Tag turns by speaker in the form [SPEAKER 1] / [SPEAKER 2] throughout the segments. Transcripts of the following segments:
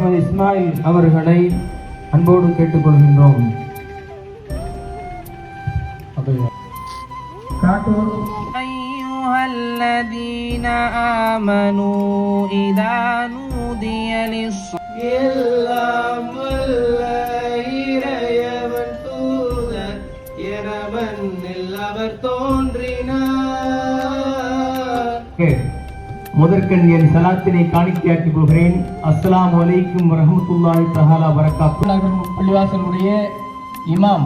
[SPEAKER 1] முகமது இஸ்மாயில் அவர்களை அன்போடு கேட்டுக்கொள்கின்றோம் காட்டூர்
[SPEAKER 2] أيها الذين آمنوا إذا نودي للصلاة
[SPEAKER 1] முதற்கண் என் சலாத்தினை காணிக்கையாக்கிக் கொள்கிறேன். அஸ்லாம் வலைக்கும் ரஹமத்துல்லாஹி தஹாலா வரகாத்து.
[SPEAKER 3] பள்ளிவாசலுடைய இமாம்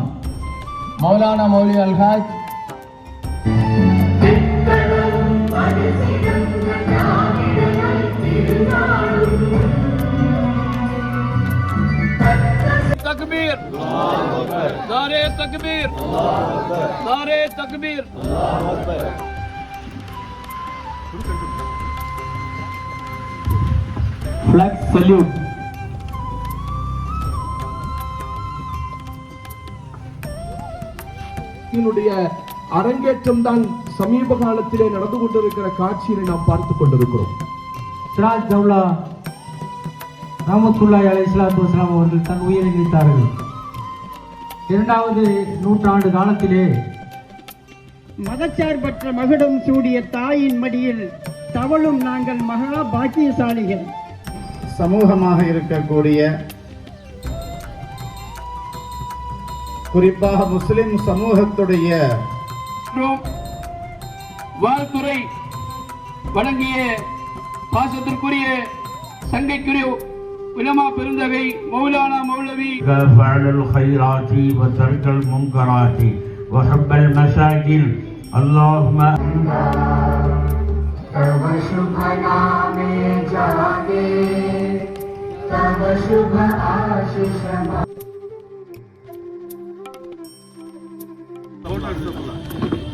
[SPEAKER 3] மௌலானா மௌலி அல்ஹாஜ்.
[SPEAKER 4] தக்பீர். தக்பீர்.
[SPEAKER 1] தக்பீர். சல்யூட்
[SPEAKER 5] இதனுடைய அரங்கேற்றம் தான் சமீப காலத்திலே நடந்து கொண்டிருக்கிற காட்சியை நாம் பார்த்து கொண்டிருக்கிறோம்.
[SPEAKER 1] சிராஜ் தௌலா ரஹமத்துல்லாஹி அலைஹி ஸலாத்து வஸலாம் அவர்கள் தன் உயிரை நீத்தார்கள் இரண்டாவது நூற்றாண்டு காலத்திலே
[SPEAKER 6] மதச்சார்பற்ற மகுடம் சூடிய தாயின் மடியில் தவழும் நாங்கள் மகா பாக்கியசாலிகள்.
[SPEAKER 7] சமூகமாக இருக்கக்கூடிய குறிப்பாக முஸ்லிம் சமூகத்துடைய
[SPEAKER 4] மற்றும் வாழ்த்துறை வழங்கிய பாசத்திற்குரிய சங்கைக்குரிய உலமா பெருந்தகை மௌலானா மௌலவி
[SPEAKER 8] فعل الخيرات وترك المنكرات وحب المساجد اللهم शुभ आशिष बोला